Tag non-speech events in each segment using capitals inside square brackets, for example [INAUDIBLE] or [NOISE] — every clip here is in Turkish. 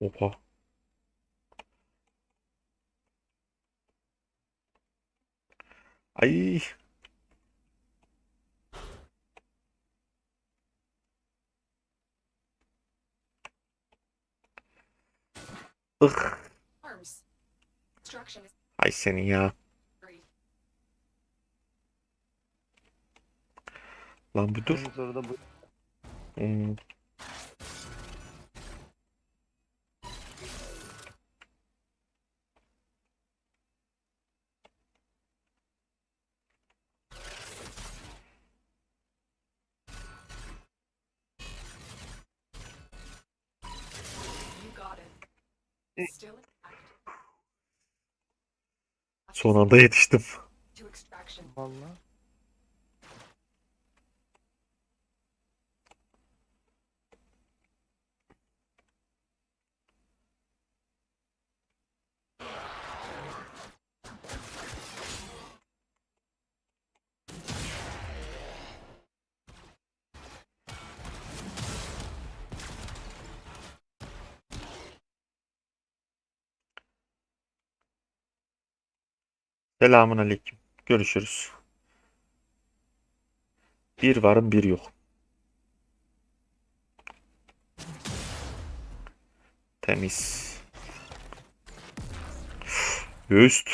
Oha. Ay. Ih. Ay senin ya. Lan bir dur. En zoru da bu. Son anda yetiştim. Selamun aleyküm. Görüşürüz. Bir varım bir yok. Temiz. Üst.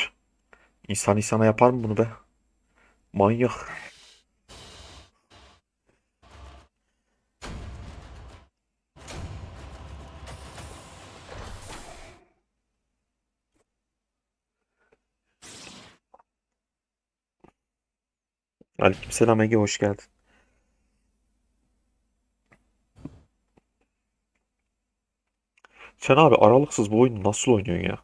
İnsan insana yapar mı bunu be? Manyak. Aleykümselam Ege hoş geldin. Sen abi aralıksız bu oyunu nasıl oynuyorsun ya?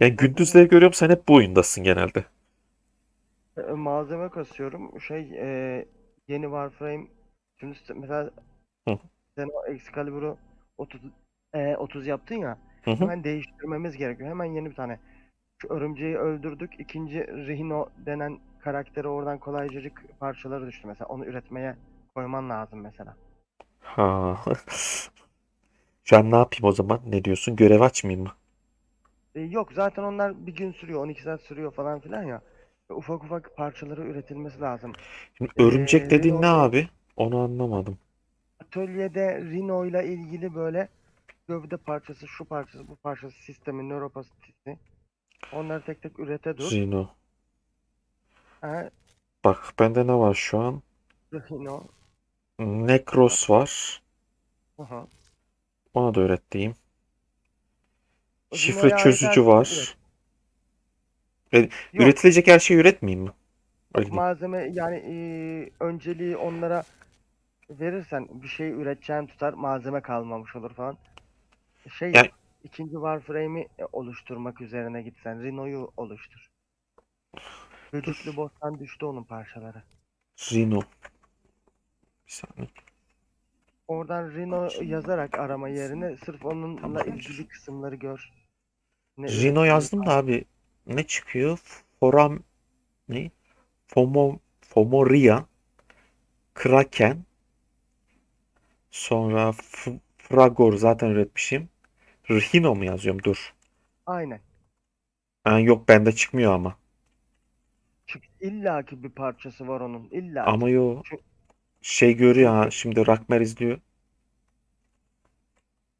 Yani gündüzleri görüyorum sen hep bu oyundasın genelde. E, Malzeme kasıyorum. Şey e, yeni Warframe şimdi s- mesela Hı. sen o Excalibur'u 30 e, 30 yaptın ya. Hı hı. Hemen değiştirmemiz gerekiyor. Hemen yeni bir tane. Şu örümceği öldürdük. İkinci Rhino denen karakteri oradan kolaycacık parçaları düştü mesela. Onu üretmeye koyman lazım mesela. Ha. Şu an ne yapayım o zaman? Ne diyorsun? Görev açmayayım mı? E, yok zaten onlar bir gün sürüyor. 12 saat sürüyor falan filan ya. Ufak ufak parçaları üretilmesi lazım. Şimdi Ee, örümcek dediğin ne Rhino- abi? Onu anlamadım. Atölyede Rhino ile ilgili böyle gövde parçası, şu parçası, bu parçası, sistemi, nöroplastisiti. Onları tek tek ürete dur. Rhino. Ha, Bak bende ne var şu an? Rhino. Necros var. Aha. Ona da öğrettiğim. O Şifre çözücü var. üret. Yok, Üretilecek her şeyi üretmeyeyim mi? Öyle diyeyim. malzeme yani e, önceliği onlara verirsen bir şey üreteceğin tutar, malzeme kalmamış olur falan. Şey Yani- ikinci Warframe'i e, oluşturmak üzerine gitsen Rhino'yu oluştur. Böcüklü boss'tan düştü onun parçaları. Rhino. Bir saniye. Oradan Rhino yazarak arama yerine sırf onunla ilgili kısımları gör. Ne Rhino yazdım da abi ne çıkıyor? Foram ne? Fomo Fomoria Kraken sonra F- Fragor zaten üretmişim. Rhino mu yazıyorum? Dur. Aynen. Ha, yok bende çıkmıyor ama. Çünkü illaki bir parçası var onun. İlla Ama yo Çünkü- şey görüyor ha şimdi Rakmer izliyor.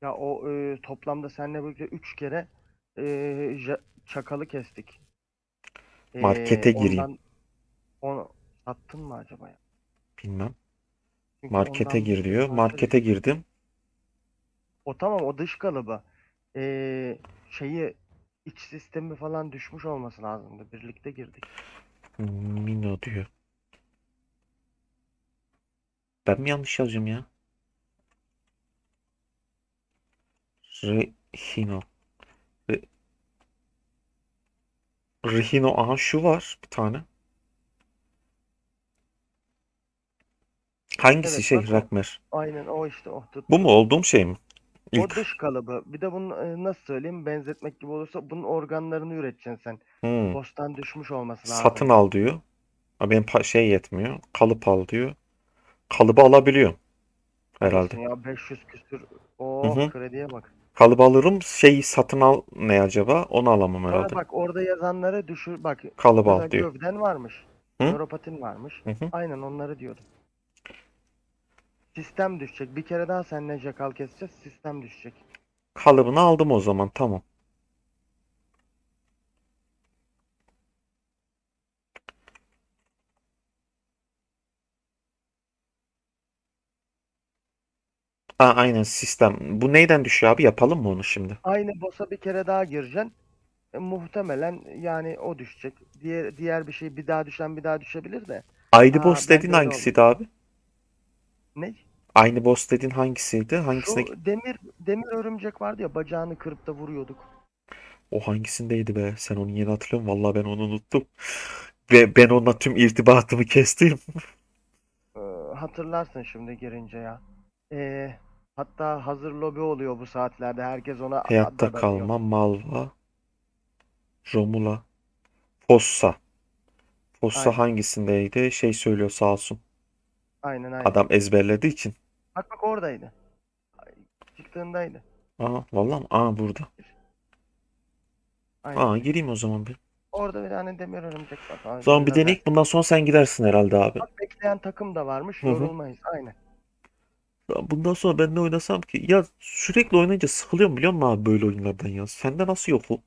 Ya o e, toplamda seninle birlikte 3 kere e, ja- çakalı kestik. E, Markete gireyim. ondan- onu sattın mı acaba ya? Bilmem. Çünkü Markete ondan gir diyor. Markete girdim. O tamam o dış kalıbı. E, şeyi iç sistemi falan düşmüş olması lazımdı. Birlikte girdik. Mino diyor. Ben mi yanlış yazıyorum ya? Rehino. Re Rehino. Aha şu var bir tane. Hangisi Evet, şey. Rakmer? Aynen o işte o. Bu mu olduğum şey mi? O İlk. dış kalıbı. Bir de bunun e, nasıl söyleyeyim benzetmek gibi olursa bunun organlarını üreteceksin sen. Hmm. Boss'tan düşmüş olması lazım. Satın al diyor. Ha, Benim pa- şey yetmiyor. Kalıp al diyor. Kalıbı alabiliyorum. Herhalde. Ya 500 küsür. Oo Hı hı. krediye bak. Kalıbı alırım. Şeyi satın al ne acaba? Onu alamam Sonra herhalde. bak orada yazanları düşür. Bak Kalıbı mesela al diyor. gövden varmış. Hı? Neuropatin varmış. Hı hı. Aynen onları diyordum. Sistem düşecek. Bir kere daha seninle jakal keseceğiz. Sistem düşecek. Kalıbını aldım o zaman. Tamam. Ha, aynen sistem. Bu neyden düşüyor abi? Yapalım mı onu şimdi? Aynı boss'a bir kere daha gireceksin. E, muhtemelen yani o düşecek. Diğer diğer bir şey bir daha düşen bir daha düşebilir de. Aynı Aa, boss ben dediğin de öyle hangisiydi abi? Ne? Aynı boss dediğin hangisiydi? Hangisine? Şu demir demir örümcek vardı ya bacağını kırıp da vuruyorduk. O hangisindeydi be? Sen onu yeni hatırlıyor musun? Vallahi ben onu unuttum. Ve ben onunla tüm irtibatımı kestim. [LAUGHS] Ee, hatırlarsın şimdi girince ya. Ee, hatta hazır lobi oluyor bu saatlerde. Herkes ona Hayatta dadanıyor. kalma, Malva, Romula, Fossa. Fossa Aynen. hangisindeydi? Şey söylüyor sağ olsun. Aynen aynen. Adam ezberlediği için. Bak bak oradaydı. Çıktığındaydı. Aa vallahi mi? Aa burada. Aynen. Aa gireyim o zaman bir. Orada bir tane demir örümcek var. O zaman bir deneyik. Bundan sonra sen gidersin herhalde abi. Bak bekleyen takım da varmış. Hı hı. Yorulmayız. Aynen. Ya Bundan sonra ben ne oynasam ki? Ya sürekli oynayınca sıkılıyorum biliyor musun abi böyle oyunlardan ya? Sende nasıl yok o?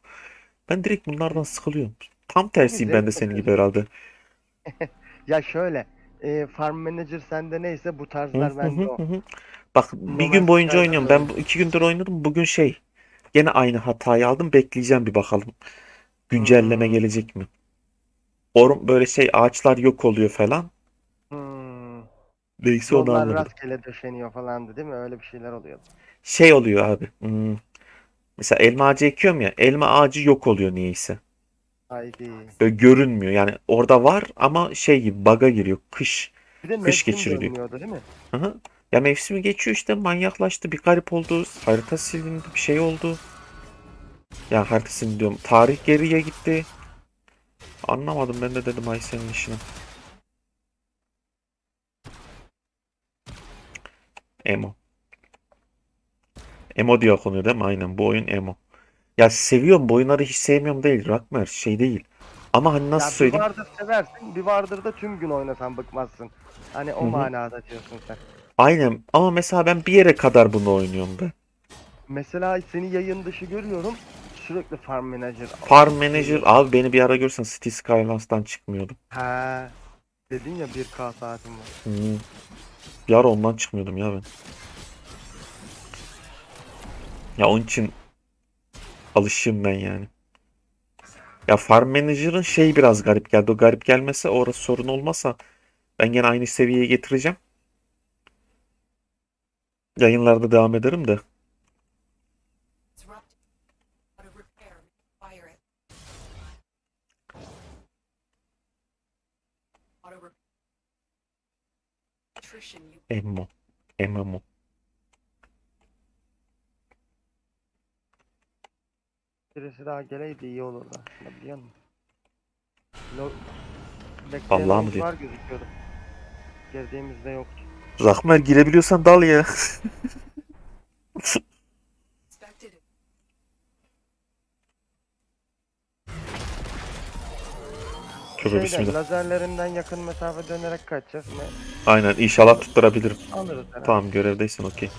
Ben direkt bunlardan sıkılıyorum. Tam tersiyim ben de senin gibi alıyorsun. herhalde. [LAUGHS] Ya şöyle. E, farm manager sende neyse bu tarzlar bende o. Bak bir gün boyunca oynuyorum. Ben bu iki gündür oynadım. Bugün şey. Gene aynı hatayı aldım. Bekleyeceğim bir bakalım. Güncelleme Hmm. gelecek mi? Or böyle şey ağaçlar yok oluyor falan. Hmm. Neyse onu Yollar anladım. rastgele döşeniyor falandı değil mi? Öyle bir şeyler oluyordu. Şey oluyor abi. hmm, Mesela elma ağacı ekiyorum ya. Elma ağacı yok oluyor niyeyse. Haydi. Böyle görünmüyor. Yani orada var ama şey gibi bug'a giriyor. Kış. Bir de Kış mevsim değil mi? Hı hı. Ya mevsimi geçiyor işte manyaklaştı. Bir garip oldu. Harita silindi. Bir şey oldu. Ya harita silindi diyorum. Tarih geriye gitti. Anlamadım ben de dedim ay senin işine. Emo. Emo diye okunuyor değil mi? Aynen bu oyun emo. Ya seviyorum bu oyunları hiç sevmiyorum değil. Rakmer şey değil. Ama hani nasıl Ya bir söyleyeyim? vardır seversin, bir vardır da tüm gün oynasan bıkmazsın. Hani o Hı hı. manada diyorsun sen. Aynen ama mesela ben bir yere kadar bunu oynuyorum be. Mesela seni yayın dışı görüyorum. Sürekli farm manager. Farm Manager abi beni bir ara görsen City Skylines'tan çıkmıyordum. He. Dedin ya 1K saatim var. Hmm. Bir ara ondan çıkmıyordum ya ben. Ya onun için alışığım ben yani. Ya Farm Manager'ın şey biraz garip geldi. O garip gelmese orası sorun olmasa ben gene aynı seviyeye getireceğim. Yayınlarda devam ederim de. Disrupt. Auto Birisi daha geleydi iyi olurdu aslında biliyor musun? Lo Vallahi mi var gözüküyordu. Girdiğimizde yoktu. Rahmer girebiliyorsan dal ya. [LAUGHS] Tövbe bismillah. lazerlerinden yakın mesafe dönerek kaçacağız. Ne? Aynen inşallah tutturabilirim. Alırız herhalde. Tamam görevdeysen okey.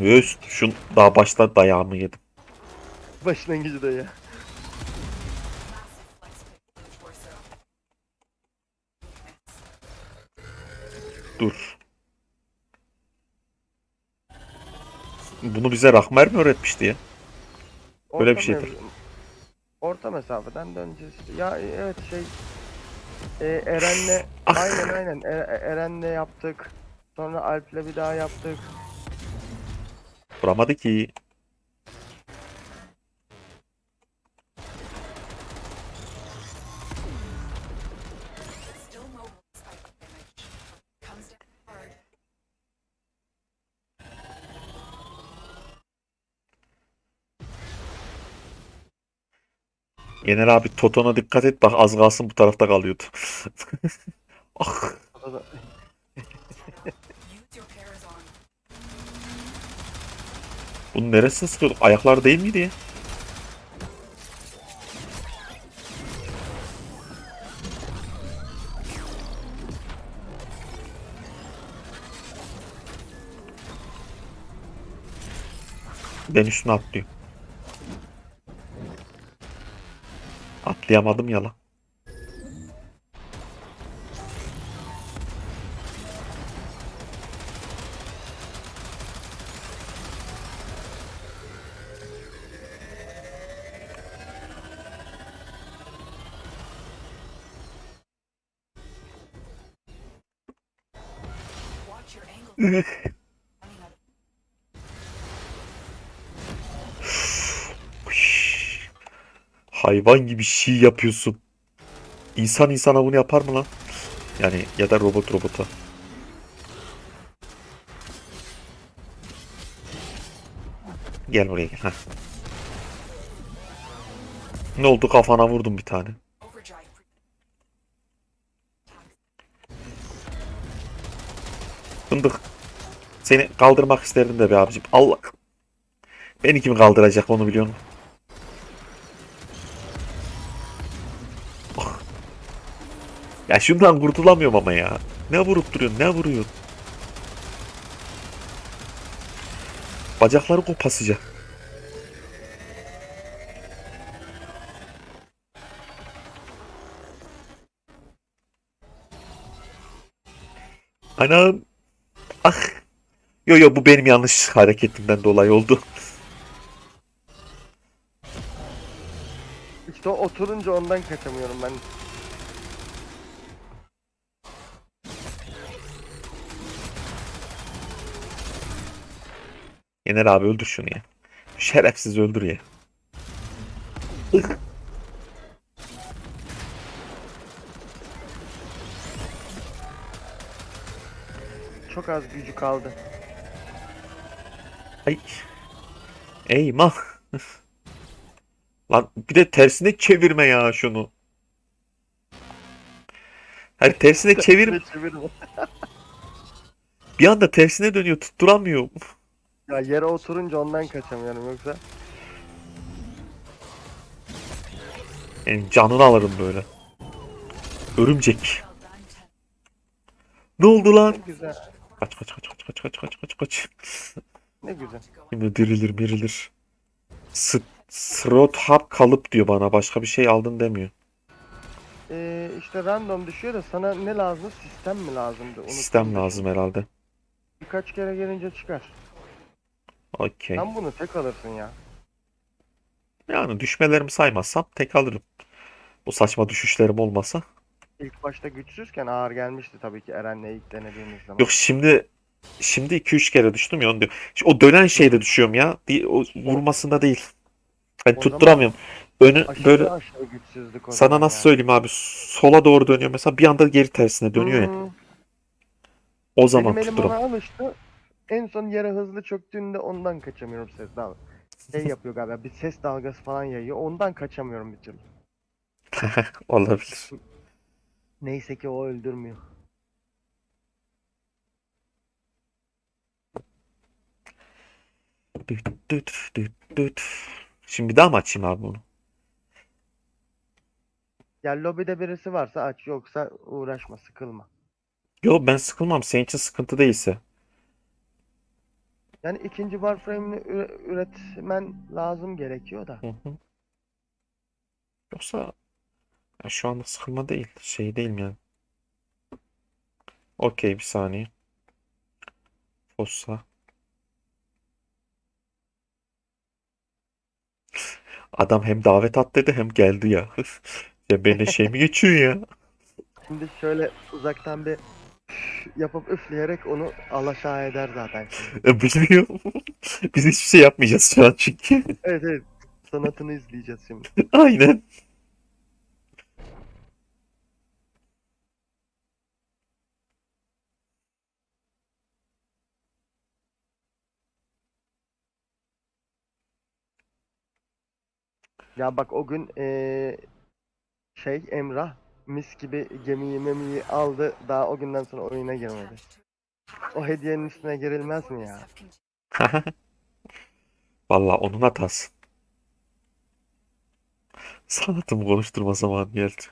Üst şun daha başta dayağımı yedim. Başlangıcı da ya. Dur. Bunu bize Rahmer mi öğretmişti ya? Böyle bir şeydir. mev- Orta mesafeden döneceğiz. işte. Ya e, evet şey e, Eren'le Ah. aynen aynen E- E- Eren'le yaptık. Sonra Alp'le bir daha yaptık. Vuramadı ki. Yener abi Toton'a dikkat et bak az kalsın bu tarafta kalıyordu. [LAUGHS] ah. [LAUGHS] Bunun neresine sıkıyorduk? Ayaklar değil miydi ya? Ben üstüne atlıyorum. Atlayamadım ya lan. Watch your angle. [LAUGHS] Hayvan gibi şey yapıyorsun. İnsan insana bunu yapar mı lan? Yani ya da robot robota. Gel buraya gel. Heh. Ne oldu kafana vurdum bir tane. Fındık. Seni kaldırmak isterdim de be abicim. Allah. Beni kim kaldıracak onu biliyor musun? Ya şundan kurtulamıyorum ama ya. Ne vurup duruyorsun? Ne vuruyorsun? Bacakları kopasıca. Anam. Ah. Yo yo bu benim yanlış hareketimden dolayı oldu. İşte oturunca ondan kaçamıyorum ben. Yener abi öldür şunu ya. Şerefsiz öldür ya. Çok az gücü kaldı. Ay. Eyvah. Lan bir de tersine çevirme ya şunu. Hayır tersine [LAUGHS] çevir. Bir anda tersine dönüyor tutturamıyor. Ya yere oturunca ondan kaçamıyorum yoksa. Yani canını alırım böyle. Örümcek. Ne oldu lan? Ne güzel. Kaç kaç kaç kaç kaç kaç kaç kaç kaç. Ne güzel. Şimdi dirilir dirilir. S Slot hap kalıp diyor bana. Başka bir şey aldın demiyor. Ee, işte random düşüyor da sana ne lazım? Sistem mi lazımdı? Unuttum Sistem lazım herhalde. Birkaç kere gelince çıkar. Okey. Sen bunu tek alırsın ya. Yani düşmelerimi saymazsam tek alırım. Bu saçma düşüşlerim olmasa. İlk başta güçsüzken ağır gelmişti tabii ki Eren'le ilk denediğimiz zaman. Yok şimdi şimdi 2-3 kere düştüm ya onu diyor. Şimdi o dönen şeyde düşüyorum ya. O vurmasında değil. Hani O tutturamıyorum. Önü Aşırı böyle aşırı o sana nasıl ya. söyleyeyim abi sola doğru dönüyor mesela bir anda geri tersine dönüyor. Hmm, O zaman benim elim ona alıştı. En son yere hızlı çöktüğünde ondan kaçamıyorum ses dal. Şey [LAUGHS] yapıyor galiba bir ses dalgası falan yayıyor. Ondan kaçamıyorum bir türlü. [LAUGHS] Olabilir. Neyse ki o öldürmüyor. Düt düt düt düt. Şimdi bir daha mı açayım abi bunu? Ya lobide birisi varsa aç yoksa uğraşma sıkılma. Yo ben sıkılmam. Senin için sıkıntı değilse. Yani ikinci Warframe'ini üre- üretmen lazım gerekiyor da. Hı hı. Yoksa ya şu anda sıkılma değil. Şey değil mi yani? Okey bir saniye. Fossa. Adam hem davet at dedi hem geldi ya. [LAUGHS] Ya benimle şey mi geçiyor ya? Şimdi şöyle uzaktan bir yapıp üfleyerek onu alaşağı eder zaten. E, Bilmiyorum. [LAUGHS] Biz hiçbir şey yapmayacağız şu an çünkü. Evet evet. Sanatını izleyeceğiz şimdi. [LAUGHS] Aynen. Ya bak o gün eee, şey Emrah mis gibi gemiyi memiyi aldı. Daha o günden sonra oyuna girmedi. O hediyenin üstüne girilmez mi ya? [LAUGHS] Vallahi onun hatası. Sanatımı konuşturma zamanı geldi.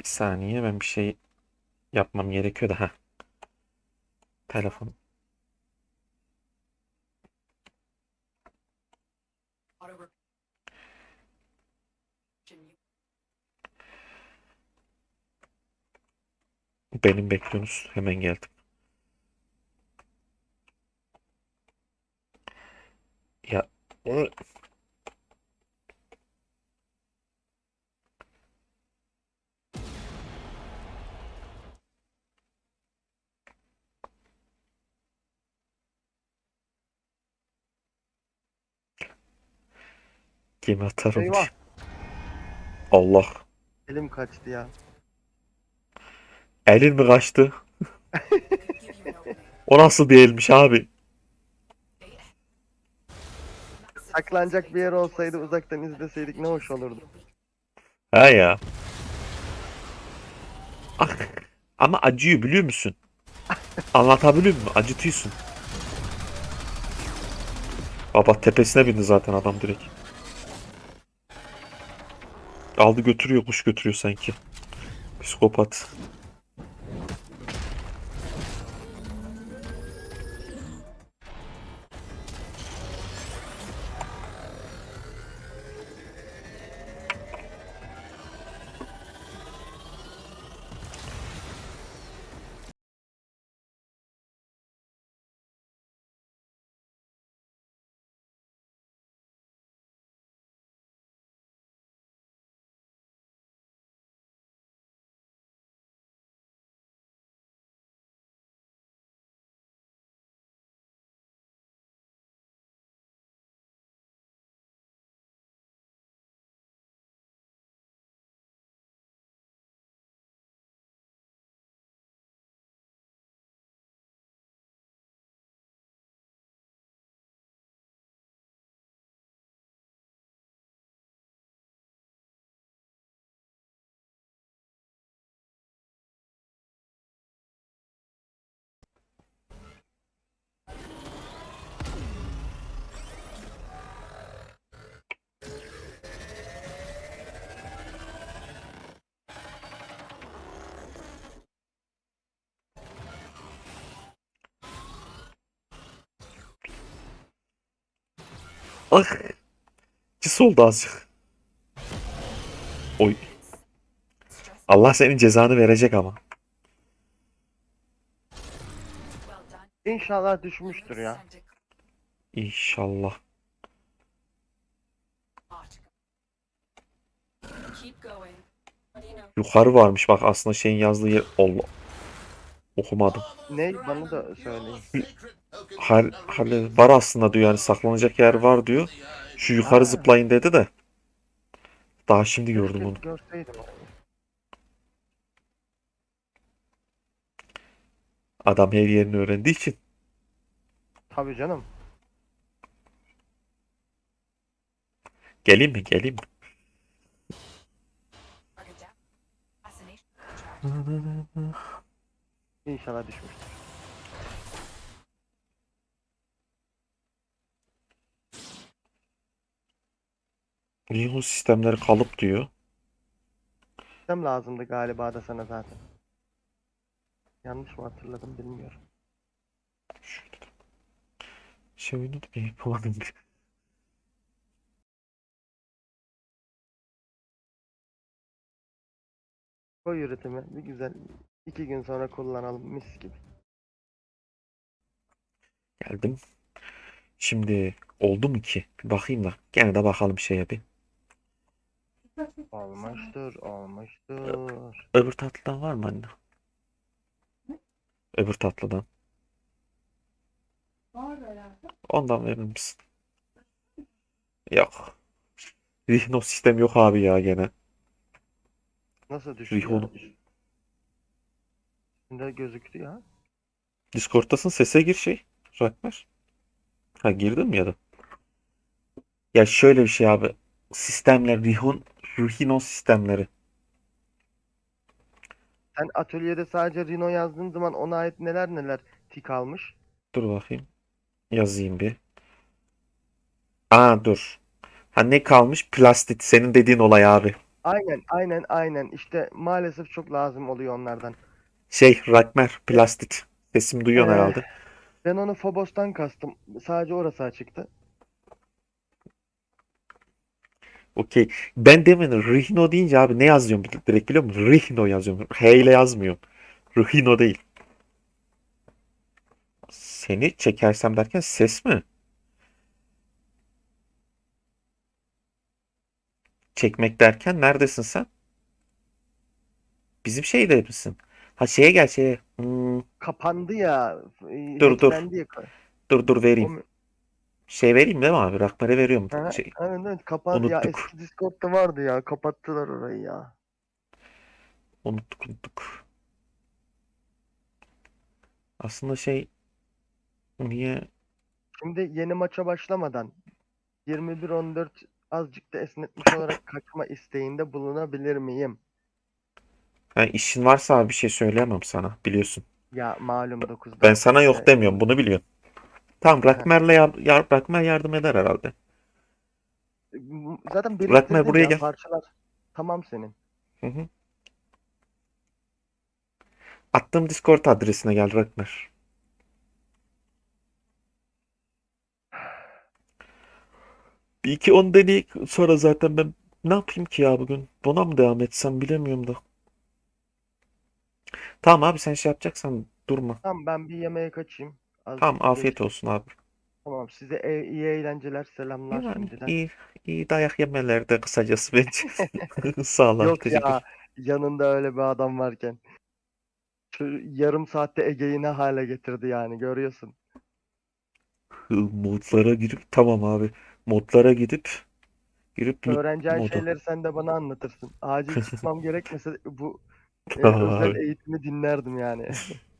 Bir saniye ben bir şey yapmam gerekiyor da ha. Telefon. Benim bekliyorsunuz. Hemen geldim. Ya onu gemi atarım. Eyvah. Allah. Elim kaçtı ya. Elin mi kaçtı? O nasıl bir elmiş abi? Saklanacak bir yer olsaydı uzaktan izleseydik ne hoş olurdu. Ha ya. Ah, Ama acıyor biliyor musun? Anlatabiliyor muyum? Acıtıyorsun. Baba tepesine bindi zaten adam direkt. Aldı götürüyor, kuş götürüyor sanki. Psikopat. Ah. Cis oldu azıcık. Oy. Allah senin cezanı verecek ama. İnşallah düşmüştür ya. İnşallah. Yukarı varmış bak aslında şeyin yazdığı yer. Allah. Okumadım. Ne? Bana da söyleyin. [LAUGHS] Hal, hal- var aslında diyor yani saklanacak yer var diyor. Şu yukarı zıplayın dedi de. Daha şimdi gördüm onu. Görseydim. Adam her yerini öğrendiği için. Tabii canım. Geleyim mi? Geleyim mi? İnşallah düşmüştür. Riho sistemleri kalıp diyor. Sistem lazımdı galiba da sana zaten. Yanlış mı hatırladım bilmiyorum. Şurada da. Şey oyunu da bir yapamadım. Koy üretimi bir güzel iki gün sonra kullanalım mis gibi. Geldim. Şimdi oldu mu ki? Bir bakayım da. Gene de bakalım şeye bir. Olmuştur, olmuştur. Öbür tatlıdan var mı anne? Öbür tatlıdan. Ondan verir misin? Yok. Rihno sistem yok abi ya gene. Nasıl düşüyor? Riho'nun. Üstünde gözüktü ya. Discord'tasın sese gir şey. Rakmer. Ha girdin mi ya da? Ya şöyle bir şey abi. Sistemler, Rihon, Rhino sistemleri. Sen atölyede sadece Rhino yazdığın zaman ona ait neler neler tik almış. Dur bakayım. Yazayım bir. Aa dur. Ha ne kalmış? Plastik. Senin dediğin olay abi. Aynen aynen aynen işte maalesef çok lazım oluyor onlardan. Şey, Rakmer, plastik. Sesimi duyuyorsun Ee, herhalde. Ben onu Phobos'tan kastım. Sadece orası açıktı. Okey. Ben demin Rhino deyince abi ne yazıyorum direkt biliyor musun? Rhino yazıyorum. H ile yazmıyorum. Rhino değil. Seni çekersem derken ses mi? Çekmek derken neredesin sen? Bizim şeyde misin? Ha şeye gel şeye. Hmm, Kapandı ya. Dur, dur. ya. dur dur vereyim. Şey vereyim değil mi abi? Rakmer'e veriyorum. Ha, Şey, evet evet kapandı ya unuttuk. eski Discord'da vardı ya kapattılar orayı ya. unuttuk unuttuk. Aslında şey niye Şimdi yeni maça başlamadan 21-14 azıcık da esnetmiş olarak [LAUGHS] kaçma isteğinde bulunabilir miyim? Ha, işin varsa abi bir şey söyleyemem sana biliyorsun. Ya malum 9'da. Ben sana yok demiyorum bunu biliyorsun. Tamam Rakmer'le yar, yar- Rakmer yardım eder herhalde. Zaten biriktirdin buraya ya gel. parçalar. Tamam senin. Hı hı. Attığım Discord adresine gel Rakmer. Bir iki on deneyik sonra zaten ben ne yapayım ki ya bugün? Buna mı devam etsem bilemiyorum da. Tamam abi sen şey yapacaksan durma. Tamam ben bir yemeğe kaçayım. Azıcık Tamam geç- afiyet olsun abi. Tamam size e- iyi eğlenceler selamlar Yani şimdiden. iyi, iyi dayak yemelerde kısacası bence. Sağ ol abi, Yok teşekkür. ya yanında öyle bir adam varken. Şu yarım saatte Ege'yi ne hale getirdi yani görüyorsun. Modlara girip tamam abi. Modlara gidip girip loot Öğreneceğin modu. şeyleri sen de bana anlatırsın. Acil çıkmam [LAUGHS] gerekmese bu e, Tamam özel abi. eğitimi dinlerdim yani. [LAUGHS]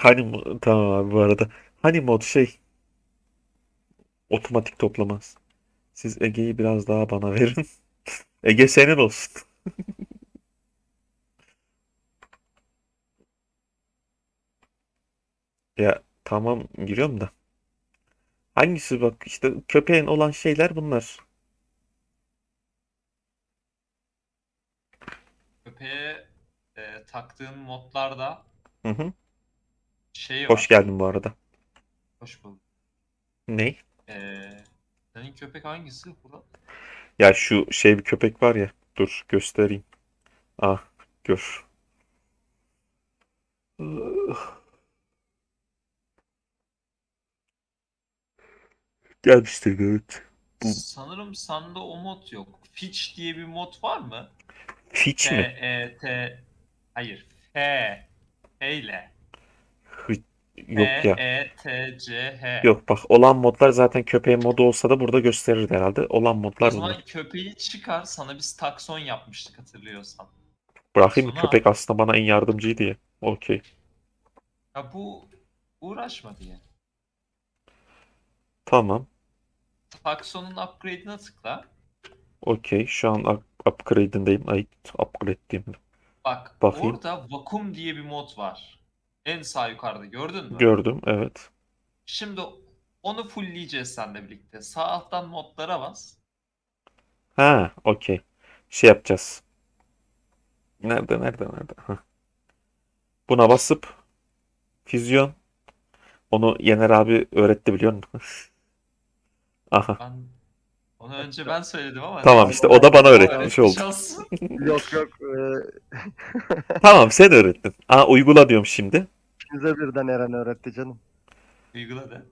Hani tamam abi bu arada. Hani mod şey otomatik toplamaz. Siz Ege'yi biraz daha bana verin. [LAUGHS] Ege senin olsun. [LAUGHS] Ya tamam giriyorum da. Hangisi bak işte köpeğin olan şeyler bunlar. Köpeğe e, taktığın modlarda Hı hı. Şey Hoş var. geldin bu arada. Hoş bulduk. Ne? E, senin köpek hangisi burada? Ya şu şey bir köpek var ya. Dur göstereyim. Ah gör. Gelmiştir evet. Bu- Sanırım sende o mod yok. Fitch diye bir mod var mı? Fitch F, mi? E, T, hayır. F, F ile. Yok F, ya. E, T, C, H. Yok bak olan modlar zaten köpeğin modu olsa da burada gösterirdi herhalde. Olan O modlar zaman bunlar. köpeği çıkar. Sana biz takson yapmıştık hatırlıyorsan. Bırakayım Suna köpek aslında bana en yardımcıydı ya. Okey. Ya bu uğraşma diye. Tamam. Taksonun upgrade'ine tıkla. Okey. Şu an up- upgrade'indeyim. Ay upgrade diyeyim. Bak Bakayım. orada vakum diye bir mod var. En sağ yukarıda gördün mü? Gördüm evet. Şimdi onu fullleyeceğiz seninle birlikte. Sağ alttan modlara bas. Ha, okey. Şey yapacağız. Nerede, nerede, nerede? Hah. Buna basıp füzyon. Onu Yener abi öğretti biliyor musun? [LAUGHS] Aha. Ben onu önce ben söyledim ama Tamam işte o da bana öğretmiş oldu. olsun. [LAUGHS] yok yok e, [LAUGHS] Tamam sen öğrettin. Aa uygula diyorum şimdi. ikinize birden Eren öğretti canım. Uygula de.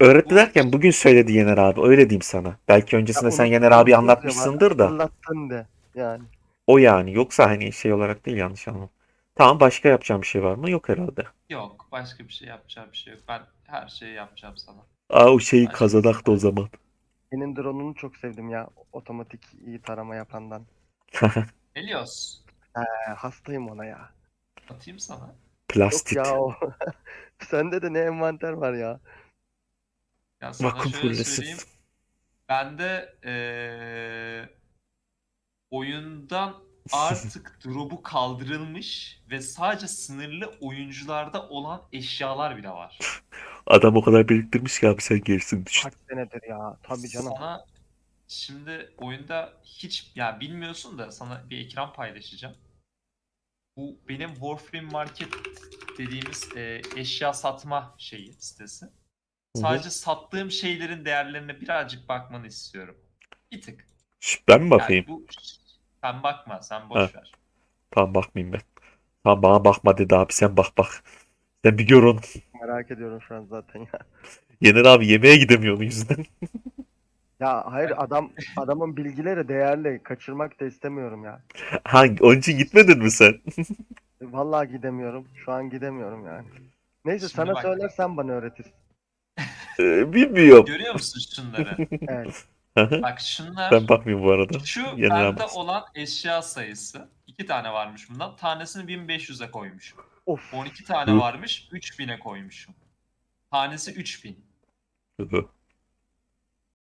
Öğretti derken bugün söyledi Yener abi. Öyle diyeyim sana. Belki öncesinde Ya sen Yener abi unuttum anlatmışsındır da. Hatırlattın de yani. O yani. Yoksa hani şey olarak değil yanlış anlama. Tamam başka yapacağım bir şey var mı? Yok herhalde. Yok başka bir şey yapacağım bir şey yok. Ben her şeyi yapacağım sana. Aa o şeyi kazanak da o zaman. Senin drone'unu çok sevdim ya. Otomatik iyi tarama yapandan. [LAUGHS] Helios. E, hastayım ona ya. Atayım sana. Yok Plastik. ya o [LAUGHS] Sende de ne envanter var ya. Ya sana Vakıf şöyle fulllesin. söyleyeyim. Bende eee, oyundan artık [LAUGHS] drop'u kaldırılmış ve sadece sınırlı oyuncularda olan eşyalar bile var. Adam o kadar biriktirmiş ki abi sen gerisini düşün. Kaç senedir ya. Tabii canım. Sana şimdi oyunda hiç ya bilmiyorsun da sana bir ekran paylaşacağım. Bu benim Warframe Market dediğimiz e, eşya satma şeyi sitesi. Sadece sattığım şeylerin değerlerine birazcık bakmanı istiyorum. Bir tık. Şş, Ben mi Yani bakayım? bu sen bakma, sen Ha. boş ver. Tamam bakmayayım ben. Tamam bana bakma dedi abi sen bak bak. Sen bir gör onu. Merak ediyorum şu an zaten ya. Yener abi yemeğe gidemiyor onun yüzünden. [LAUGHS] Ya hayır adam adamın bilgileri değerli. Kaçırmak da istemiyorum ya. Hangi? Onun için gitmedin mi sen? Vallahi gidemiyorum. Şu an gidemiyorum yani. Neyse Şimdi sana bak. söylersen bana öğretirsin. Ee, bilmiyorum. Görüyor musun şunları? [LAUGHS] Evet. Bak şunlar ben bakmıyorum bu arada. şu Yener bende abi. olan eşya sayısı. iki tane varmış bundan. Tanesini 1500'e koymuşum. Of. 12 tane Hı. varmış 3000'e koymuşum. Tanesi 3000. Hı.